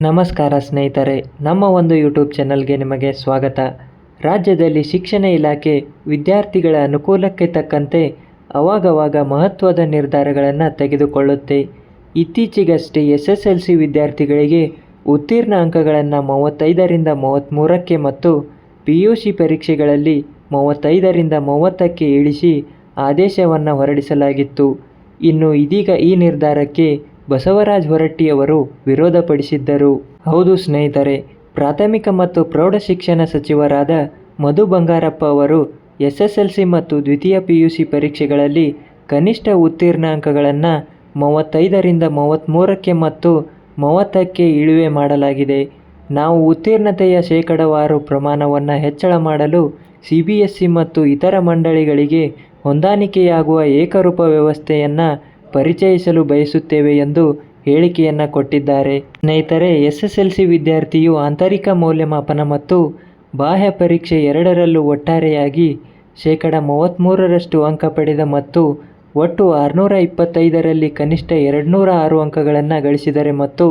ನಮಸ್ಕಾರ ಸ್ನೇಹಿತರೆ, ನಮ್ಮ ಒಂದು ಯೂಟ್ಯೂಬ್ ಚಾನಲ್ಗೆ ನಿಮಗೆ ಸ್ವಾಗತ. ರಾಜ್ಯದಲ್ಲಿ ಶಿಕ್ಷಣ ಇಲಾಖೆ ವಿದ್ಯಾರ್ಥಿಗಳ ಅನುಕೂಲಕ್ಕೆ ತಕ್ಕಂತೆ ಅವಾಗವಾಗ ಮಹತ್ವದ ನಿರ್ಧಾರಗಳನ್ನು ತೆಗೆದುಕೊಳ್ಳುತ್ತೆ. ಇತ್ತೀಚೆಗಷ್ಟೇ ಎಸ್ ಎಸ್ ಎಲ್ ಸಿ ವಿದ್ಯಾರ್ಥಿಗಳಿಗೆ ಉತ್ತೀರ್ಣ ಅಂಕಗಳನ್ನು ಮೂವತ್ತೈದರಿಂದ ಮೂವತ್ತ್ಮೂರಕ್ಕೆ ಮತ್ತು ಪಿ ಯು ಸಿ ಪರೀಕ್ಷೆಗಳಲ್ಲಿ ಮೂವತ್ತೈದರಿಂದ ಮೂವತ್ತಕ್ಕೆ ಇಳಿಸಿ ಆದೇಶವನ್ನು ಹೊರಡಿಸಲಾಗಿತ್ತು. ಇನ್ನು ಇದೀಗ ಈ ನಿರ್ಧಾರಕ್ಕೆ ಬಸವರಾಜ ಹೊರಟ್ಟಿಯವರು ವಿರೋಧಪಡಿಸಿದ್ದರು. ಹೌದು ಸ್ನೇಹಿತರೆ, ಪ್ರಾಥಮಿಕ ಮತ್ತು ಪ್ರೌಢಶಿಕ್ಷಣ ಸಚಿವರಾದ ಮಧು ಬಂಗಾರಪ್ಪ ಅವರು ಎಸ್ ಎಸ್ ಎಲ್ ಸಿ ಮತ್ತು ದ್ವಿತೀಯ ಪಿ ಯು ಸಿ ಪರೀಕ್ಷೆಗಳಲ್ಲಿ ಕನಿಷ್ಠ ಉತ್ತೀರ್ಣ ಅಂಕಗಳನ್ನು ಮೂವತ್ತೈದರಿಂದ ಮೂವತ್ತ್ಮೂರಕ್ಕೆ ಮತ್ತು ಮೂವತ್ತಕ್ಕೆ ಇಳಿವೆ ಮಾಡಲಾಗಿದೆ. ನಾವು ಉತ್ತೀರ್ಣತೆಯ ಶೇಕಡಾವಾರು ಪ್ರಮಾಣವನ್ನು ಹೆಚ್ಚಳ ಮಾಡಲು ಸಿ ಬಿ ಎಸ್ ಸಿ ಮತ್ತು ಇತರ ಮಂಡಳಿಗಳಿಗೆ ಹೊಂದಾಣಿಕೆಯಾಗುವ ಏಕರೂಪ ವ್ಯವಸ್ಥೆಯನ್ನು ಪರಿಚಯಿಸಲು ಬಯಸುತ್ತೇವೆ ಎಂದು ಹೇಳಿಕೆಯನ್ನು ಕೊಟ್ಟಿದ್ದಾರೆ. ಸ್ನೇಹಿತರೆ ಎಸ್ ವಿದ್ಯಾರ್ಥಿಯು ಆಂತರಿಕ ಮೌಲ್ಯಮಾಪನ ಮತ್ತು ಬಾಹ್ಯ ಪರೀಕ್ಷೆ ಎರಡರಲ್ಲೂ ಒಟ್ಟಾರೆಯಾಗಿ ಶೇಕಡ ಮೂವತ್ತ್ಮೂರರಷ್ಟು ಅಂಕ ಪಡೆದ ಮತ್ತು ಒಟ್ಟು ಆರುನೂರ ಇಪ್ಪತ್ತೈದರಲ್ಲಿ ಕನಿಷ್ಠ ಎರಡುನೂರ ಆರು ಅಂಕಗಳನ್ನು ಗಳಿಸಿದರೆ ಮತ್ತು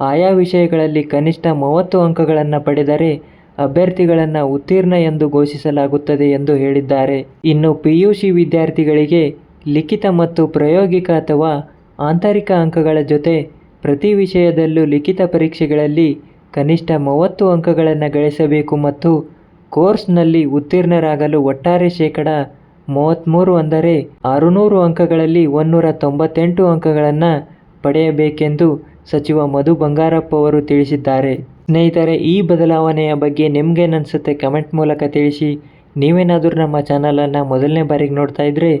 ಆಯಾ ವಿಷಯಗಳಲ್ಲಿ ಕನಿಷ್ಠ ಮೂವತ್ತು ಅಂಕಗಳನ್ನು ಪಡೆದರೆ ಅಭ್ಯರ್ಥಿಗಳನ್ನು ಉತ್ತೀರ್ಣ ಎಂದು ಘೋಷಿಸಲಾಗುತ್ತದೆ ಎಂದು ಹೇಳಿದ್ದಾರೆ. ಇನ್ನು ಪಿ ಯು ಸಿ ವಿದ್ಯಾರ್ಥಿಗಳಿಗೆ ಲಿಖಿತ ಮತ್ತು ಪ್ರಾಯೋಗಿಕ ಅಥವಾ ಆಂತರಿಕ ಅಂಕಗಳ ಜೊತೆ ಪ್ರತಿ ವಿಷಯದಲ್ಲೂ ಲಿಖಿತ ಪರೀಕ್ಷೆಗಳಲ್ಲಿ ಕನಿಷ್ಠ ಮೂವತ್ತು ಅಂಕಗಳನ್ನು ಗಳಿಸಬೇಕು ಮತ್ತು ಕೋರ್ಸ್ನಲ್ಲಿ ಉತ್ತೀರ್ಣರಾಗಲು ಒಟ್ಟಾರೆ ಶೇಕಡ ಮೂವತ್ತ್ಮೂರು ಅಂದರೆ ಆರುನೂರು ಅಂಕಗಳಲ್ಲಿ ಒಂನ್ನೂರ ತೊಂಬತ್ತೆಂಟು ಅಂಕಗಳನ್ನು ಪಡೆಯಬೇಕೆಂದು ಸಚಿವ ಮಧು ಬಂಗಾರಪ್ಪ ಅವರು ತಿಳಿಸಿದ್ದಾರೆ. ಸ್ನೇಹಿತರೆ, ಈ ಬದಲಾವಣೆಯ ಬಗ್ಗೆ ನಿಮಗೇನನ್ಸುತ್ತೆ ಕಮೆಂಟ್ ಮೂಲಕ ತಿಳಿಸಿ. ನೀವೇನಾದರೂ ನಮ್ಮ ಚಾನಲನ್ನು ಮೊದಲನೇ ಬಾರಿಗೆ ನೋಡ್ತಾ ಇದ್ದರೆ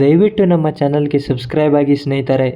ದಯವಿಟ್ಟು ನಮ್ಮ ಚಾನಲ್ಗೆ ಸಬ್ಸ್ಕ್ರೈಬ್ ಆಗಿ ಸ್ನೇಹಿತರೆ.